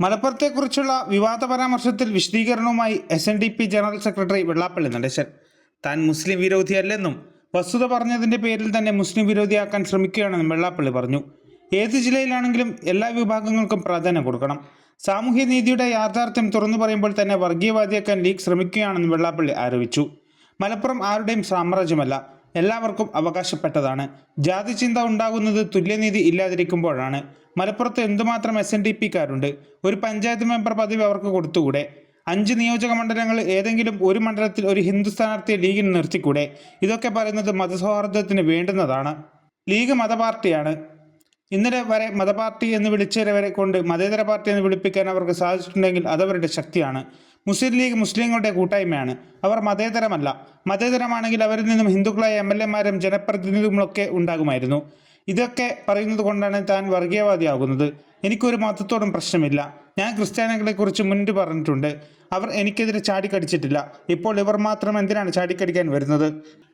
മലപ്പുറത്തെക്കുറിച്ചുള്ള വിവാദ പരാമർശത്തിൽ വിശദീകരണവുമായി S N D P general secretary Vellappally Natesan. താൻ മുസ്ലിം വിരോധിയല്ലെന്നും വസ്തുത പറഞ്ഞതിന്റെ പേരിൽ തന്നെ മുസ്ലിം വിരോധിയാക്കാൻ ശ്രമിക്കുകയാണെന്നും വെള്ളാപ്പള്ളി പറഞ്ഞു. ഏത് ജില്ലയിലാണെങ്കിലും എല്ലാ വിഭാഗങ്ങൾക്കും പ്രാധാന്യം കൊടുക്കണം. സാമൂഹ്യ നീതിയുടെ യാഥാർത്ഥ്യം തുറന്നു പറയുമ്പോൾ തന്നെ വർഗീയവാദിയാക്കാൻ ലീഗ് ശ്രമിക്കുകയാണെന്നും വെള്ളാപ്പള്ളി ആരോപിച്ചു. മലപ്പുറം ആരുടെയും സാമ്രാജ്യമല്ല. എല്ലാവർക്കും അവകാശപ്പെട്ടതാണ്. ജാതി ചിന്ത ഉണ്ടാകുന്നത് തുല്യനീതി ഇല്ലാതിരിക്കുമ്പോഴാണ്. മലപ്പുറത്ത് എന്തുമാത്രം എസ് എൻ ഡി പിക്കാരുണ്ട് ഒരു പഞ്ചായത്ത് മെമ്പർ പദവി അവർക്ക് കൊടുത്തുകൂടെ? അഞ്ച് നിയോജക മണ്ഡലങ്ങൾ ഏതെങ്കിലും ഒരു മണ്ഡലത്തിൽ ഒരു ഹിന്ദു സ്ഥാനാർത്ഥിയെ ലീഗിന് നിർത്തിക്കൂടെ? ഇതൊക്കെ പറയുന്നത് മതസൗഹാർദ്ദത്തിന് വേണ്ടുന്നതാണ്. ലീഗ് മതപാർട്ടിയാണ്. ഇന്നലെ വരെ മതപാർട്ടി എന്ന് വിളിച്ചവരെ കൊണ്ട് മതേതര പാർട്ടി എന്ന് വിളിപ്പിക്കാൻ അവർക്ക് സാധിച്ചിട്ടുണ്ടെങ്കിൽ അതവരുടെ ശക്തിയാണ്. മുസ്ലിം ലീഗ് മുസ്ലിങ്ങളുടെ കൂട്ടായ്മയാണ്. അവർ മതേതരമല്ല. മതേതരമാണെങ്കിൽ അവരിൽ നിന്നും ഹിന്ദുക്കളായ എം എൽ എമാരും ജനപ്രതിനിധികളുമൊക്കെ ഉണ്ടാകുമായിരുന്നു. ഇതൊക്കെ പറയുന്നത് കൊണ്ടാണ് താൻ വർഗീയവാദിയാകുന്നത്. എനിക്കൊരു മതത്തോടും പ്രശ്നമില്ല. ഞാൻ ക്രിസ്ത്യാനികളെക്കുറിച്ച് മുൻപ് പറഞ്ഞിട്ടുണ്ട്. അവർ എനിക്കെതിരെ ചാടിക്കടിച്ചിട്ടില്ല. ഇപ്പോൾ ഇവർ മാത്രം എന്തിനാണ് ചാടിക്കടിക്കാൻ വരുന്നത്?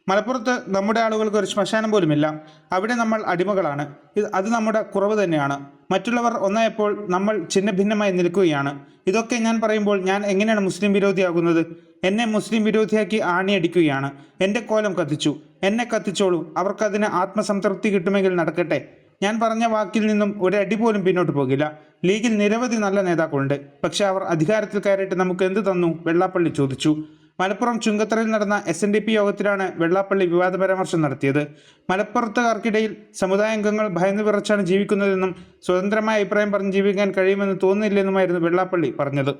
മലപ്പുറത്ത് നമ്മുടെ ആളുകൾക്ക് ഒരു ശ്മശാനം പോലുമില്ല. അവിടെ നമ്മൾ അടിമകളാണ്. ഇത് അത് നമ്മുടെ കുറവ് തന്നെയാണ്. മറ്റുള്ളവർ ഒന്നായപ്പോൾ നമ്മൾ ചിന്ന ഭിന്നമായി നിൽക്കുകയാണ്. ഇതൊക്കെ ഞാൻ പറയുമ്പോൾ ഞാൻ എങ്ങനെയാണ് മുസ്ലിം വിരോധിയാകുന്നത്? എന്നെ മുസ്ലിം വിരോധിയാക്കി ആണിയടിക്കുകയാണ്. എന്റെ കോലം കത്തിച്ചു. എന്നെ കത്തിച്ചോളൂ. അവർക്കതിന് ആത്മസംതൃപ്തി കിട്ടുമെങ്കിൽ നടക്കട്ടെ. ഞാൻ പറഞ്ഞ വാക്കിൽ നിന്നും ഒരടി പോലും പിന്നോട്ട് പോകില്ല. ലീഗിൽ നിരവധി നല്ല നേതാക്കളുണ്ട്. പക്ഷെ അവർ അധികാരത്തിൽ കയറിയിട്ട് നമുക്ക് എന്ത് തന്നു? വെള്ളാപ്പള്ളി ചോദിച്ചു. മലപ്പുറം ചുങ്കത്തറയിൽ നടന്ന എസ് എൻ ഡി പി യോഗത്തിലാണ് വെള്ളാപ്പള്ളി വിവാദ പരാമർശം നടത്തിയത്. മലപ്പുറത്തുകാർക്കിടയിൽ സമുദായാംഗങ്ങൾ ഭയന്നു വിറച്ചാണ് ജീവിക്കുന്നതെന്നും സ്വതന്ത്രമായ അഭിപ്രായം പറഞ്ഞ് ജീവിക്കാൻ കഴിയുമെന്ന് തോന്നുന്നില്ലെന്നുമായിരുന്നു വെള്ളാപ്പള്ളി പറഞ്ഞത്.